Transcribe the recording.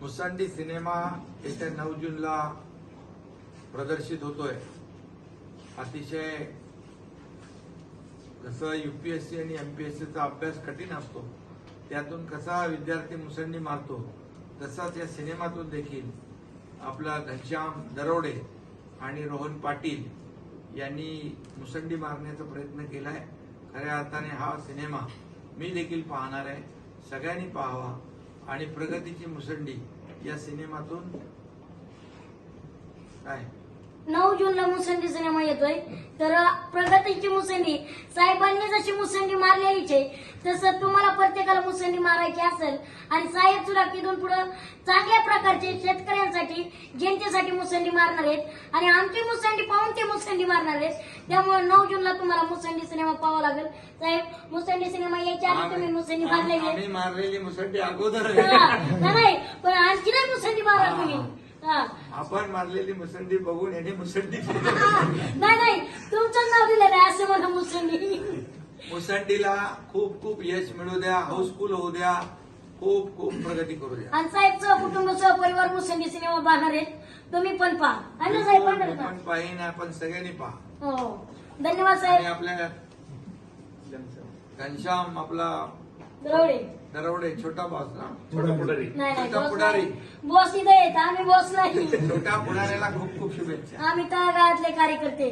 मुसंडी cinema येत्या नऊ जूनला प्रदर्शित होतोय. अतिशय जसं युपीएससी आणि एमपीएससीचा अभ्यास कठीण असतो. त्यातून कसा विद्यार्थी मुसंडी मारतो तसाच या सिनेमातून देखील आपला घनश्याम दरोडे आणि रोहन पाटील यांनी मुसंडी मारण्याचा प्रयत्न केलाय. खऱ्या अर्थाने हा सिनेमा मी देखील पाहणार आहे. सगळ्यांनी पाहावा आणि प्रगतीची मुसंडी या सिनेमातून काय नऊ जूनला मुसंडी सिनेमा येतोय. तर प्रगतीची मुसंडी साहेबांनी जशी मुसंडी मारली आहे तसं तुम्हाला प्रत्येकाला मुसंडी मारायची असेल. आणि साहेब सुद्धा तिथून पुढे चांगल्या प्रकारचे शेतकऱ्यांसाठी जनतेसाठी मुसंडी मारणार आहेत. आणि आमची मुसंडी पाहून ते मुसंडी मारणार आहेत. त्यामुळे नऊ जूनला तुम्हाला मुसंडी सिनेमा लागेल. साहेब मुसंडी सिनेमा यायच्या आधी तुम्ही मुसंडी. आम्ही मारलेली मुसंडी अगोदर. हा, नाही पण आणखी नाही मुसंडी मारा तुम्ही. हा. आपण मारलेली मुसंडी बघून याने मुसंडी नाही नाही तुमचं नाव दिलेलं आहे असं मला मुसंडी. मुसंडीला खूप खूप यश मिळू द्या हाऊसफुल होऊ द्या. खूप खूप प्रगती करू द्या. आणि साहेबचं कुटुंब सहपरिवार मुसंडी सिनेमा पाहणार आहेत. तुम्ही पण पहा. आणि साहेब पाहणार का? आपण पाहिन आपण सगळ्यांनी पहा. हो. धन्यवाद आणि साहेब आपल्या घनश्याम आपला दरवडे दरवडे छोटा बॉस ना. नाही नाही छोटा बॉस पुढारी. नाही. बॉस इथे येत. आम्ही बॉस नाही. छोट्या पुढाऱ्याला खूप खूप शुभेच्छा. आम्ही तळागाळातले कार्यकर्ते.